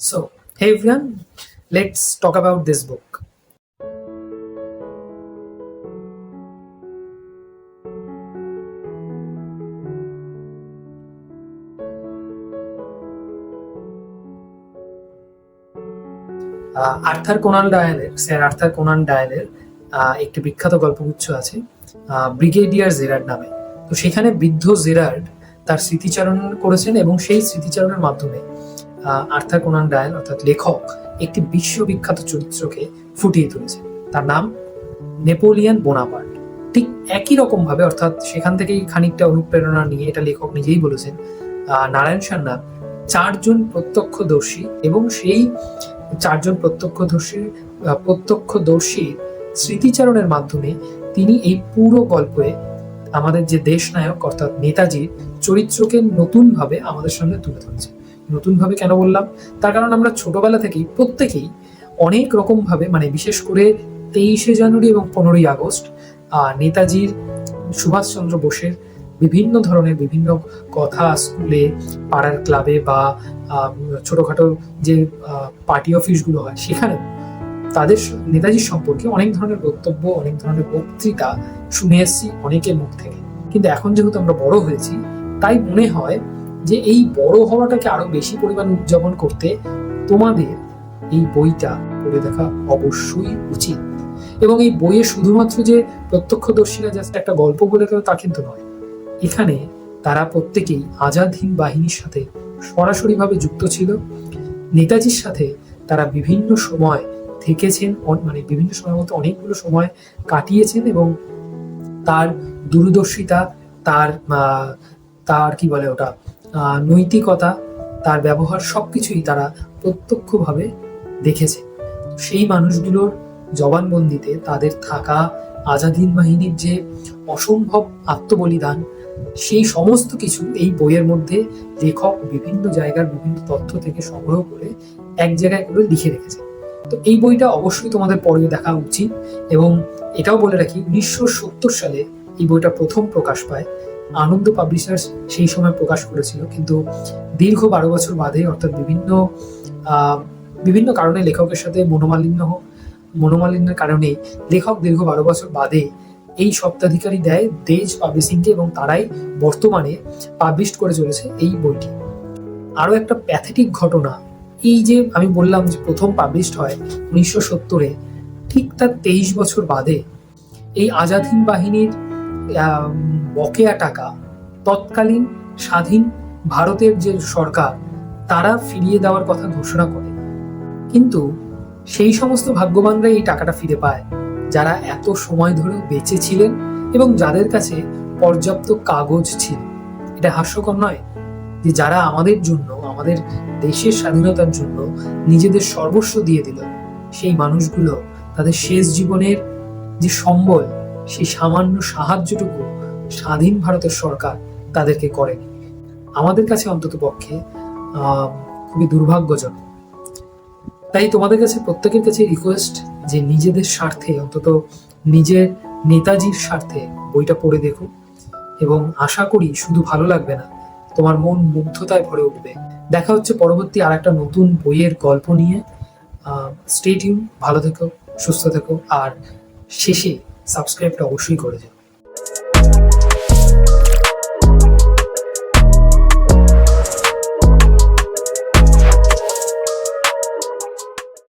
So, hey everyone, let's talk about this book. Arthur Conan ডায়ালের sir Arthur Conan ডায়ালের একটি বিখ্যাত গল্পগুচ্ছ আছে brigadier Gerard নামে তো সেখানে বৃদ্ধ জেরার্ড তার স্মৃতিচারণ করেছেন এবং সেই স্মৃতিচারণের মাধ্যমে আর্থার কোনান ডায়াল, অর্থাৎ লেখক, একটি বিশ্ববিখ্যাত চরিত্রকে ফুটিয়ে তুলেছে। তার নাম নেপোলিয়ান বোনাপার্ট। ঠিক একই রকম ভাবে অর্থাৎ সেখান থেকেই খানিকটা অনুপ্রেরণা নিয়ে এটা লেখক নিজেই বলেছেন নারায়ণ সান্যাল চারজন প্রত্যক্ষদর্শী এবং সেই চারজন প্রত্যক্ষদর্শীর প্রত্যক্ষদর্শীর স্মৃতিচারণের মাধ্যমে তিনি এই পুরো গল্পে আমাদের যে দেশ নায়ক অর্থাৎ নেতাজির চরিত্রকে নতুনভাবে আমাদের সামনে তুলে ধরেছে নতুনভাবে কেন বললাম? তার কারণ আমরা ছোটবেলা থেকেই প্রত্যেকেই অনেক রকম ভাবে মানে বিশেষ করে তেইশে জানুয়ারি এবং পনেরোই আগস্ট নেতাজির, সুভাষচন্দ্র বোসের বিভিন্ন ধরনের বিভিন্ন কথা স্কুলে, পাড়ার ক্লাবে বা ছোটখাটো যে পার্টি অফিসগুলো হয় সেখানে তাদের নেতাজির সম্পর্কে অনেক ধরনের বক্তব্য, অনেক ধরনের বক্তৃতা শুনে এসেছি অনেকের মুখ থেকে। কিন্তু এখন যেহেতু আমরা বড় হয়েছি, তাই মনে হয় যে এই বড় হওয়াটাকে আরও বেশি পরিমাণ উদযাপন করতে তোমাদের এই বইটা পড়ে দেখা অবশ্যই উচিত। এবং এই বইয়ে শুধুমাত্র যে প্রত্যক্ষদর্শীরা জাস্ট একটা গল্প বলে গেল তা কিন্তু নয়। এখানে তারা প্রত্যেকেই আজাদ হিন্দ বাহিনীর সাথে সরাসরিভাবে যুক্ত ছিল। নেতাজির সাথে তারা বিভিন্ন সময় থেকেছেন মানে বিভিন্ন সময় মতো অনেকগুলো সময় কাটিয়েছেন এবং তার দূরদর্শিতা, তার তার কি বলে ওটা? নৈতিকতা, তার ব্যবহার সবকিছুই তারা প্রত্যক্ষভাবে দেখেছে। সেই মানুষগুলোর জবানবন্দিতে তাদের থাকা আজাদিন বাহিনীর যে অসম্ভব আত্মবলিদান, সেই সমস্ত কিছু এই বইয়ের মধ্যে লেখক বিভিন্ন জায়গার বিভিন্ন তথ্য থেকে সংগ্রহ করে এক জায়গায় করে লিখে রেখেছে। তো এই বইটা অবশ্যই তোমাদের পরে দেখা উচিত এবং এটাও বলে রাখি, উনিশশো সত্তর সালে এই বইটা প্রথম প্রকাশ পায়। আনন্দ পাবলিশার্স সেই সময় প্রকাশ করেছিল। কিন্তু দীর্ঘ বারো বছর বাদে, অর্থাৎ বিভিন্ন বিভিন্ন কারণে লেখকের সাথে মনোমালিন্য মনোমালিন্যের কারণে লেখক দীর্ঘ বারো বছর বাদে এই সপ্তাধিকারী দেয় দেজ পাবলিশিংকে এবং তারাই বর্তমানে পাবলিশ করে চলেছে এই বইটি। আরও একটা প্যাথেটিক ঘটনা, এই যে আমি বললাম যে প্রথম পাবলিশড হয় উনিশশো সত্তরে, ঠিক তার তেইশ বছর বাদে এই আজাদ হিন্দ বাহিনীর বকেয়া টাকা তৎকালীন স্বাধীন ভারতের যে সরকার, তারা ফিরিয়ে দেওয়ার কথা ঘোষণা করে। কিন্তু সেই সমস্ত ভাগ্যবানরা এই টাকাটা ফিরে পায়, যারা এত সময় ধরে বেঁচে ছিলেন এবং যাদের কাছে পর্যাপ্ত কাগজ ছিল। এটা হাস্যকর নয় যে যারা আমাদের জন্য, আমাদের দেশের স্বাধীনতার জন্য নিজেদের সর্বস্ব দিয়ে দিল, সেই মানুষগুলো তাদের শেষ জীবনের যে সম্বল সেই সামান্য সাহায্যটুকু স্বাধীন ভারতের সরকার তাদেরকে করেনি। আমাদের কাছে অন্তত পক্ষে খুবই দুর্ভাগ্যজনক। তাই তোমাদের কাছে প্রত্যেকের কাছে রিকোয়েস্ট যে নিজেদের স্বার্থে, অন্তত নিজের নেতাজির স্বার্থে বইটা পড়ে দেখো এবং আশা করি শুধু ভালো লাগবে না, তোমার মন মুগ্ধতায় ভরে উঠবে। দেখা হচ্ছে পরবর্তী আর একটা নতুন বইয়ের গল্প নিয়ে। স্টেডিয়াম ভালো থেকো, সুস্থ থেকো, আর শেষে সাবস্ক্রাইবটা অবশ্যই করে যাও